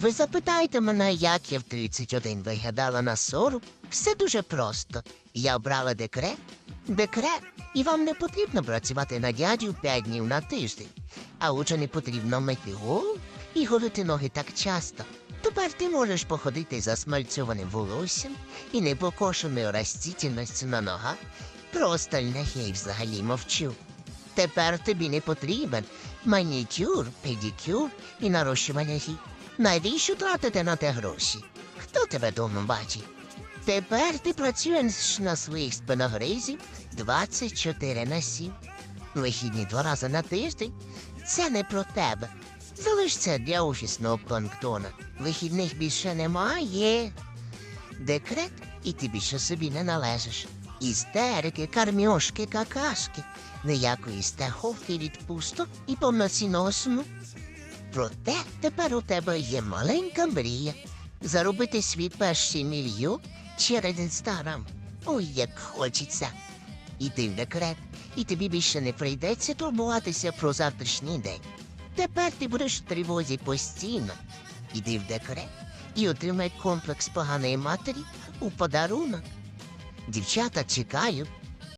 Ви запитаєте мене, як я в 31 виглядала на 40? Все дуже просто. Я обрала декрет. Декрет. І вам не потрібно працювати на дядю 5 днів на тиждень. А не потрібно мити голову і голити ноги так часто. Тепер ти можеш походити за смальцьованим волоссям і непокошеною растительністю на ногах. Про остальне я й взагалі мовчу. Тепер тобі не потрібен манікюр, педикюр і нарощування гіб. Навіщо тратити на те гроші? Хто тебе дома бачить? Тепер ти працюєш на своїх спиногризів 24 на 7. Вихідні два рази на тиждень. Це не про тебе. Залиш це для офісного планктона. Вихідних більше немає. Декрет, і ти більше собі не належиш. Істерики, кармьошки, какашки, ніякої стеховки відпусток і повноцінного сну. Проте тепер у тебе є маленька мрія заробити свій перший мільйон через інстаграм. Ой, як хочеться. Іди в декрет, і тобі більше не прийдеться турбуватися про завтрашній день. Тепер ти будеш в тривозі постійно. Іди в декрет і отримай комплекс поганої матері у подарунок. Дівчата чекають.